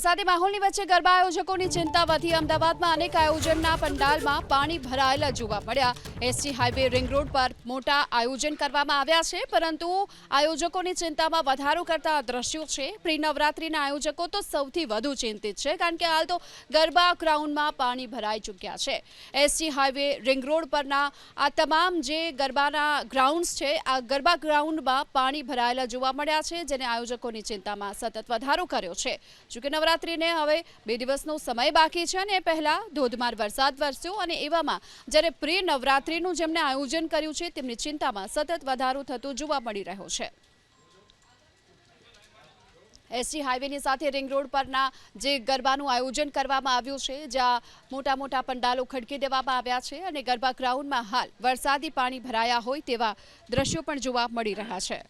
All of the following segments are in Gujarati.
વરસાદી માહોલની વચ્ચે ગરબા આયોજકોની ચિંતા વધી. અમદાવાદમાં અનેક આયોજનના પંડાલમાં પાણી ભરાયેલા જોવા મળ્યા. એસટી હાઈવે રિંગ રોડ પર મોટા આયોજન કરવામાં આવ્યા છે, પરંતુ આયોજકોની ચિંતામાં વધારો કરતા દ્રશ્યો છે. પ્રી નવરાત્રિના આયોજકો તો સૌથી વધુ ચિંતિત છે, કારણ કે હાલ તો ગરબા ગ્રાઉન્ડમાં પાણી ભરાઈ ચૂક્યા છે. એસટી હાઈવે રિંગ રોડ પરના આ તમામ જે ગરબાના ગ્રાઉન્ડ્સ છે, આ ગરબા ગ્રાઉન્ડમાં પાણી ભરાયેલા જોવા મળ્યા છે, જેને આયોજકોની ચિંતામાં સતત વધારો કર્યો છે. જોકે નવરાત્રિને હવે બે દિવસનો સમય બાકી છે અને એ પહેલા ધોધમાર વરસાદ વરસ્યો અને એવામાં જ્યારે પ્રી નવરાત્રિનું જેમણે આયોજન કર્યું છે, તેમની ચિંતામાં સતત વધારો થતો જોવા મળી રહ્યો છે. એસટી હાઈવેની સાથે રિંગ રોડ પરના જે ગરબાનું આયોજન કરવામાં આવ્યું છે, જ્યાં મોટા મોટા પંડાલો ખડકી દેવામાં આવ્યા છે અને ગરબા ગ્રાઉન્ડમાં હાલ વરસાદી પાણી ભરાયા હોય તેવા દ્રશ્યો પણ જોવા મળી રહ્યા છે.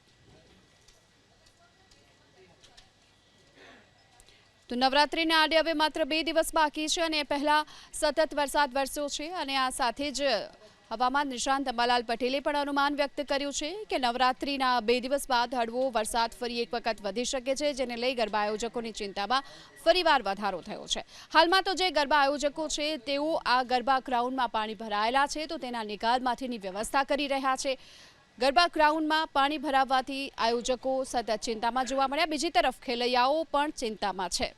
તો નવરાત્રિને આડે હવે માત્ર બે દિવસ બાકી છે અને પહેલા સતત વરસાદ વરસ્યો છે અને આ સાથે જ હવામાન નિષ્ણાંત અંબાલાલ પટેલે પણ અનુમાન વ્યક્ત કર્યું છે કે નવરાત્રિના બે દિવસ બાદ હળવો વરસાદ ફરી એક વખત વધી શકે છે, જેને લઈ ગરબા આયોજકોની ચિંતામાં ફરીવાર વધારો થયો છે. હાલમાં તો જે ગરબા આયોજકો છે, તેઓ આ ગરબા ગ્રાઉન્ડમાં પાણી ભરાયેલા છે, તો તેના નિકાલમાંથીની વ્યવસ્થા કરી રહ્યા છે. ગરબા ગ્રાઉન્ડમાં પાણી ભરાવવાથી આયોજકો સતત ચિંતામાં જોવા મળ્યા. બીજી તરફ ખેલૈયાઓ પણ ચિંતામાં છે.